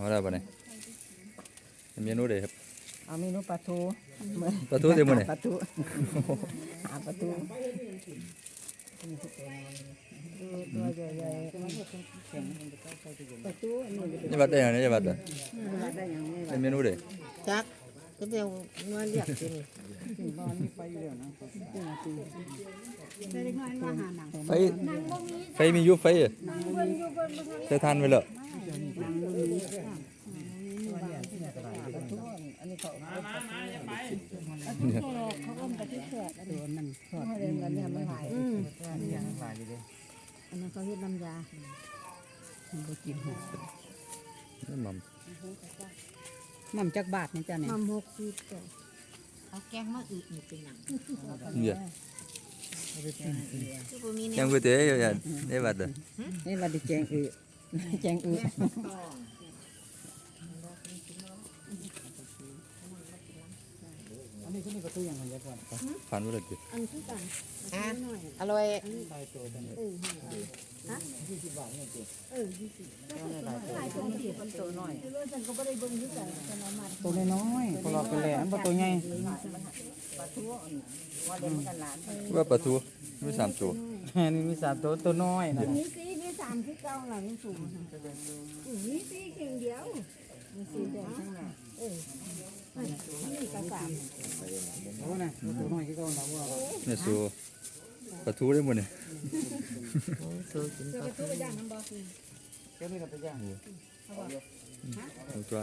เอาได้ปะเนี่ยเมนูเด็ดครับ เอาเมนูปลาทูเหมือนปลาทูเต็มหมดเลยปลาทูหาปลาทูตัวใหญ่ๆปลาทูอันนี้นี่บัดได้ยังนี่บัดอะได้อย่างนี้เป็นเมนูเด็ดจักก็เดี๋ยวมาเรียกกินไฟไฟมีอยุไฟอะใช้ทานไปแล้วอันนี้เขาเนี่ยตัวมันทอดเรียนกันเนี่ยมันหลาย อืมอันนั้นเขาเฮ็ดน้ำยามันบ่กินหัวนี่มัมมันจักบาทนี่จ้ะเนี่ยมัมหกสิบจ้ะเอาแกงมาอึนี่เป็นหนังเนี่ยอบ่มีแกแนงวก๋วยเตี๋ยวอย่างนี่บัดอะนี่ว่าดิแจงอือแจงอื อผ่านไปเลยจิอันคือกันอะอร่อยเออฮะเออยี่สิบขายตัวที่คนตัวน้อยเรื่องฉันก็บ่ได้เบิ่งคือกันฉันเอามาตัวน้อยๆพอเราไปแหลมบ่ตัวใหญ่ว่าปลาทูมีสามตัวนี่มีสามตัวตัวน้อยนะมีสีมีสามคือเก่าล่ะมีสูงอือมีสีเข่งเดียวมีสีแดงทั้งนั้นเออนี่ก็สาม โอ้น่ะตัวน้อยที่เขาเราว่าเนี่ยสูปลาทูได้หมดเนี่ยเดี๋ยวก็ตัวอย่างน้ำบอสเจ้านี่เราไปย่างเอาตัว